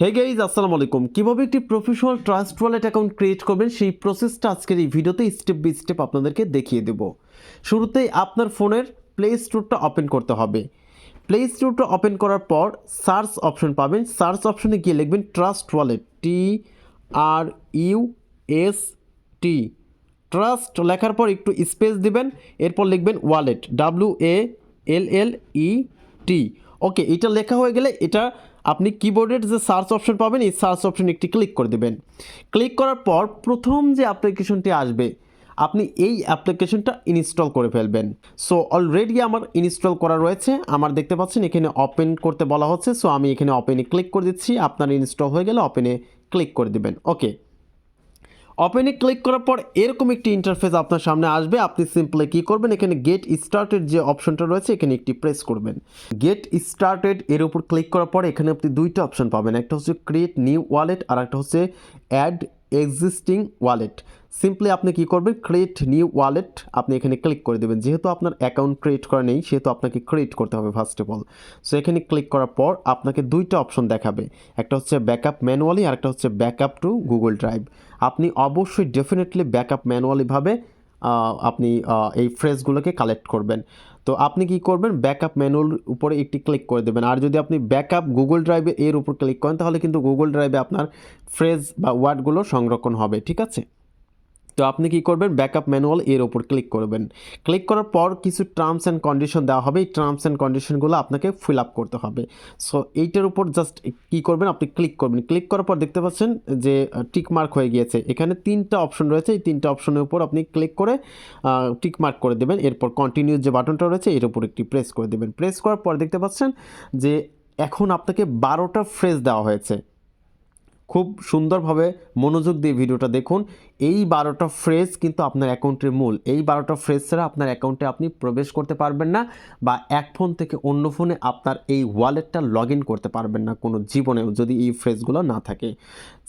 Hey guys আসসালামু আলাইকুম। কীভাবে একটি professional Trust Wallet account create করবেন, সেই প্রসেসটা আজকের এই ভিডিওতে স্টেপ বাই স্টেপ আপনাদেরকে দেখিয়ে দেব। শুরুতেই আপনার ফোনের প্লে স্টোরটা ওপেন করতে হবে। প্লে স্টোরটা ওপেন করার পর সার্চ অপশন পাবেন। সার্চ অপশনে গিয়ে লিখবেন Trust Wallet T R U S T Trust লেখার পর একটু স্পেস দিবেন, এরপর লিখবেন ওয়ালেট ডাব্লিউ এ এল এল ই টি ওকে এটা লেখা হয়ে গেলে এটা আপনি কিবোর্ডের যে সার্চ অপশন পাবেন, এই সার্চ অপশন একটি ক্লিক করে দেবেন। ক্লিক করার পর প্রথম যে অ্যাপ্লিকেশনটি আসবে, আপনি এই অ্যাপ্লিকেশনটা ইনস্টল করে ফেলবেন। সো অলরেডি আমার ইনস্টল করা রয়েছে। আমার দেখতে পাচ্ছেন এখানে ওপেন করতে বলা হচ্ছে। সো আমি এখানে ওপেনে ক্লিক করে দিচ্ছি। আপনার ইনস্টল হয়ে গেলে ওপেনে ক্লিক করে দেবেন। ওকে ওপেনে ক্লিক করার পর এরকম একটি ইন্টারফেস আপনার সামনে আসবে। আপনি সিম্পলি কী করবেন? এখানে গেট স্টার্টেড যে অপশনটা রয়েছে, এখানে একটি প্রেস করবেন। গেট স্টার্টেড এর উপর ক্লিক করার পর এখানে আপনি দুইটা অপশন পাবেন। একটা হচ্ছে ক্রিয়েট নিউ ওয়ালেট আর একটা হচ্ছে অ্যাড এক্সিস্টিং ওয়ালেট সিম্পলি আপনি কি করবেন? ক্রিয়েট নিউ ওয়ালেট আপনি এখানে ক্লিক করে দেবেন। যেহেতু আপনার অ্যাকাউন্ট ক্রিয়েট করা নেই, সেহেতু আপনাকে ক্রিয়েট করতে হবে ফার্স্ট অফ অল সো এখানে ক্লিক করার পর আপনাকে দুইটা অপশন দেখাবে। একটা হচ্ছে ব্যাকআপ ম্যানুয়ালি আর একটা হচ্ছে ব্যাকআপ টু গুগল ড্রাইভ আপনি অবশ্যই ডেফিনেটলি ব্যাকআপ ম্যানুয়ালিভাবে আপনি এই ফ্রেজগুলোকে কালেক্ট করবেন। তো আপনি কি করবেন? ব্যাকআপ ম্যানুয়াল উপরে একটি ক্লিক করে দেবেন। আর যদি আপনি ব্যাকআপ গুগল ড্রাইভে এর উপর ক্লিক করেন, তাহলে কিন্তু গুগল ড্রাইভে আপনার ফ্রেজ বা ওয়ার্ডগুলো সংরক্ষণ হবে, ঠিক আছে? তো আপনি কি করবেন? ব্যাকআপ ম্যানুয়াল এর ওপর ক্লিক করবেন। ক্লিক করার পর কিছু টার্মস অ্যান্ড কন্ডিশন দেওয়া হবে। এই টার্মস অ্যান্ড কন্ডিশনগুলো আপনাকে ফিল আপ করতে হবে। সো এইটার উপর জাস্ট কি করবেন? আপনি ক্লিক করবেন। ক্লিক করার পর দেখতে পাচ্ছেন যে টিক মার্ক হয়ে গিয়েছে। এখানে তিনটা অপশন রয়েছে। এই তিনটা অপশনের উপর আপনি ক্লিক করে টিক মার্ক করে দেবেন। এরপর কন্টিনিউ যে বাটনটা রয়েছে, এর উপর একটি প্রেস করে দেবেন। প্রেস করার পর দেখতে পাচ্ছেন যে, এখন আপনাকে বারোটা ফ্রেজ দেওয়া হয়েছে। খুব সুন্দরভাবে মনোযোগ দিয়ে ভিডিওটা দেখুন। এই বারোটা ফ্রেজ কিন্তু আপনার অ্যাকাউন্টের মূল। এই বারোটা ফ্রেজ ছাড়া আপনার অ্যাকাউন্টে আপনি প্রবেশ করতে পারবেন না বা এক ফোন থেকে অন্য ফোনে আপনার এই ওয়ালেটটা লগ করতে পারবেন না কোনো জীবনেও যদি এই ফ্রেজগুলো না থাকে।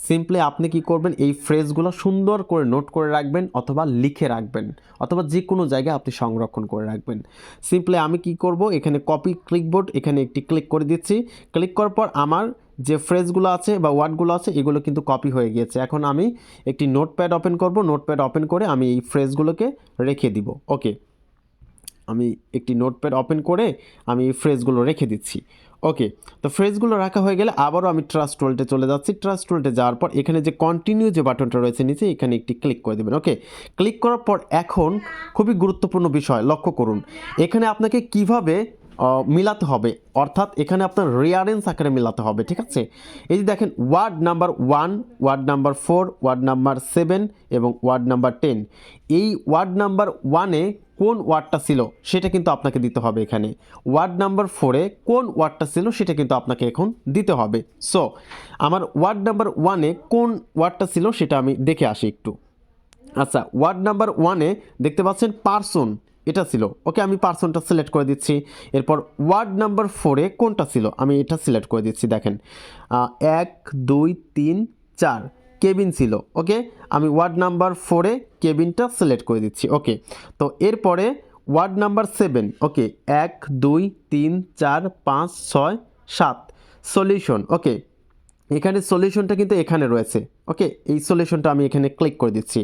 সিম্পলি আপনি কি করবেন? এই ফ্রেজগুলো সুন্দর করে নোট করে রাখবেন অথবা লিখে রাখবেন অথবা যে কোনো জায়গায় আপনি সংরক্ষণ করে রাখবেন। সিম্পলি আমি কি করব? এখানে কপি ক্লিকবোর্ড এখানে একটি ক্লিক করে দিচ্ছি। ক্লিক করার পর আমার যে ফ্রেজগুলো আছে বা ওয়ার্ডগুলো আছে, এগুলো কিন্তু কপি হয়ে গিয়েছে। এখন আমি একটি নোটপ্যাড ওপেন করব। নোটপ্যাড ওপেন করে আমি এই ফ্রেজগুলোকে রেখে দিব। ওকে। আমি একটি নোটপ্যাড ওপেন করে আমি এই ফ্রেজগুলো রেখে দিচ্ছি। ওকে। তো ফ্রেজগুলো রাখা হয়ে গেলে আবারও আমি ট্রাস্ট ওয়ালেটে চলে যাচ্ছি। ট্রাস্ট ওয়ালেটে যাওয়ার পর এখানে যে কন্টিনিউ যে বাটনটা রয়েছে নিচে, এখানে একটি ক্লিক করে দেবেন। ওকে। ক্লিক করার পর এখন খুবই গুরুত্বপূর্ণ বিষয় লক্ষ্য করুন। এখানে আপনাকে কীভাবে মিলাতে হবে। অর্থাৎ এখানে আপনার রিয়ারেন্স আকারে মিলাতে হবে, ঠিক আছে? এই যে দেখেন word number one word number four word number seven এবং ওয়ার্ড নাম্বার টেন এই ওয়ার্ড নাম্বার ওয়ানে কোন ওয়ার্ডটা ছিল সেটা কিন্তু আপনাকে দিতে হবে এখানে। ওয়ার্ড নাম্বার ফোরে কোন ওয়ার্ডটা ছিল সেটা কিন্তু আপনাকে এখন দিতে হবে। সো আমার ওয়ার্ড নাম্বার ওয়ানে কোন ওয়ার্ডটা ছিল সেটা আমি দেখে আসি একটু। আচ্ছা ওয়ার্ড নাম্বার ওয়ানে দেখতে পাচ্ছেন পার্সন এটা ছিল। ওকে, আমি পার্সনটা সিলেক্ট করে দিচ্ছি। এরপর ওয়ার্ড নাম্বার ফোরে কোনটা ছিল? আমি এটা সিলেক্ট করে দিচ্ছি, দেখেন। এক, দুই, তিন, চার, কেবিন ছিল, ওকে? আমি ওয়ার্ড নাম্বার ফোরে কেবিনটা সিলেক্ট করে দিচ্ছি, ওকে? তো এরপরে ওয়ার্ড নাম্বার সেভেন, ওকে? এক, দুই, তিন, চার, পাঁচ, ছয়, সাত, সলিউশন, ওকে? এখানে সলিউশনটা কিন্তু এখানে রয়েছে। ওকে এই সলিউশনটা আমি এখানে ক্লিক করে দিচ্ছি।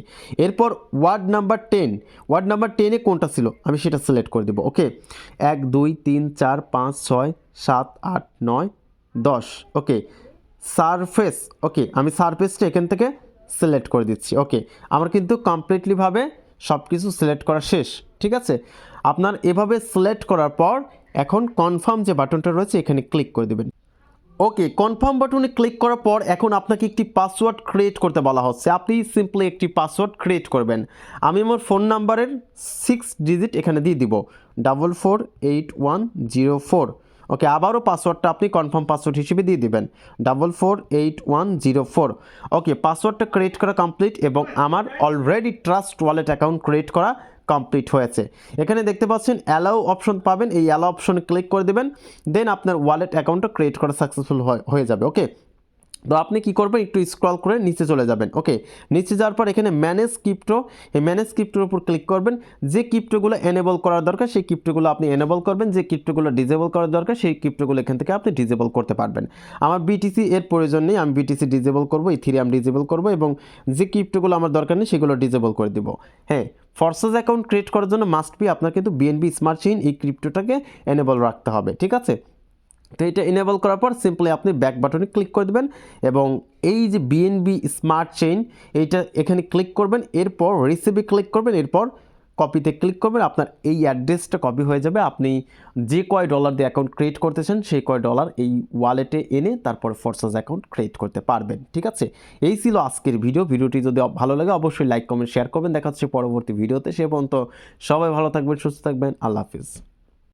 এরপর word number ten word number টেনে কোনটা ছিল? আমি সেটা সিলেক্ট করে দেবো। ওকে এক, দুই, তিন, চার, পাঁচ, ছয়, সাত, আট, নয়, দশ। ওকে সারফেস ওকে আমি সারফেসটা এখান থেকে সিলেক্ট করে দিচ্ছি। ওকে আমার কিন্তু কমপ্লিটলিভাবে সব কিছু সিলেক্ট করা শেষ। ঠিক আছে? আপনার এভাবে সিলেক্ট করার পর এখন কনফার্ম যে বাটনটা রয়েছে, এখানে ক্লিক করে দেবেন। ওকে কনফার্ম বাটনে ক্লিক করার পর এখন আপনাকে একটি পাসওয়ার্ড ক্রিয়েট করতে বলা হচ্ছে। আপনি সিম্পলি একটি পাসওয়ার্ড ক্রিয়েট করবেন। আমি আমার ফোন নাম্বারের সিক্স ডিজিট এখানে দিয়ে দিব। Double four eight one zero four okay, আবারও পাসওয়ার্ডটা আপনি কনফার্ম পাসওয়ার্ড হিসেবে দিয়ে দিবেন। Double four eight one zero four okay পাসওয়ার্ডটা ক্রিয়েট করা কমপ্লিট এবং আমার already Trust Wallet account create করা কমপ্লিট হয়েছে। এখানে দেখতে পাচ্ছেন অ্যালাউ অপশন পাবেন, এই অ্যালাউ অপশনে ক্লিক করে দেবেন দেন আপনার ওয়ালেট অ্যাকাউন্টটা ক্রিয়েট করা সাকসেসফুল হয়ে যাবে ওকে তো আপনি কি করবেন? একটু স্ক্রল করে নিচে চলে যাবেন। ওকে নিচে যাওয়ার পর এখানে ম্যানেজ ক্রিপ্টো এই ম্যানেজ ক্রিপ্টোর উপর ক্লিক করবেন। যে ক্রিপ্টোগুলো এনেবল করার দরকার, সেই ক্রিপ্টোগুলো আপনি এনেবল করবেন। যে ক্রিপ্টোগুলো ডিজেবল করার দরকার, সেই ক্রিপ্টোগুলো এখান থেকে আপনি ডিজেবল করতে পারবেন। আমার বিটিসি এর প্রয়োজন নেই। আমি বিটিসি ডিজেবল করব ইথিরিয়াম ডিজেবল করব এবং যে ক্রিপ্টোগুলো আমার দরকার নেই, সেগুলো ডিজেবল করে দিব। হ্যাঁ ফর্সেস অ্যাকাউন্ট ক্রিয়েট করার জন্য মাস্ট বি আপনার কিন্তু বিএনবি স্মার্ট চেইন এই ক্রিপ্টোটাকে এনেবল রাখতে হবে। ঠিক আছে? তো এটা এনেবল করার পর সিম্পলি আপনি ব্যাক বাটনে ক্লিক করে দেবেন এবং এই যে বিএনবি স্মার্ট চেইন এইটা এখানে ক্লিক করবেন, এরপর রিসিভে ক্লিক করবেন, এরপর কপিতে ক্লিক করবেন, আপনার এই অ্যাড্রেসটা কপি হয়ে যাবে। আপনি যে কয় ডলার দিয়ে অ্যাকাউন্ট ক্রিয়েট করতেছেন, সেই কয় ডলার এই ওয়ালেটে এনে তারপর ফোর্সাস অ্যাকাউন্ট ক্রিয়েট করতে পারবেন, ঠিক আছে? এই ছিল আজকের ভিডিও ভিডিওটি যদি ভালো লাগে, অবশ্যই লাইক কমেন্ট শেয়ার করবেন। দেখা হচ্ছে পরবর্তী ভিডিওতে সে পর্যন্ত সবাই ভালো থাকবেন, সুস্থ থাকবেন। আল্লাহ হাফিজ।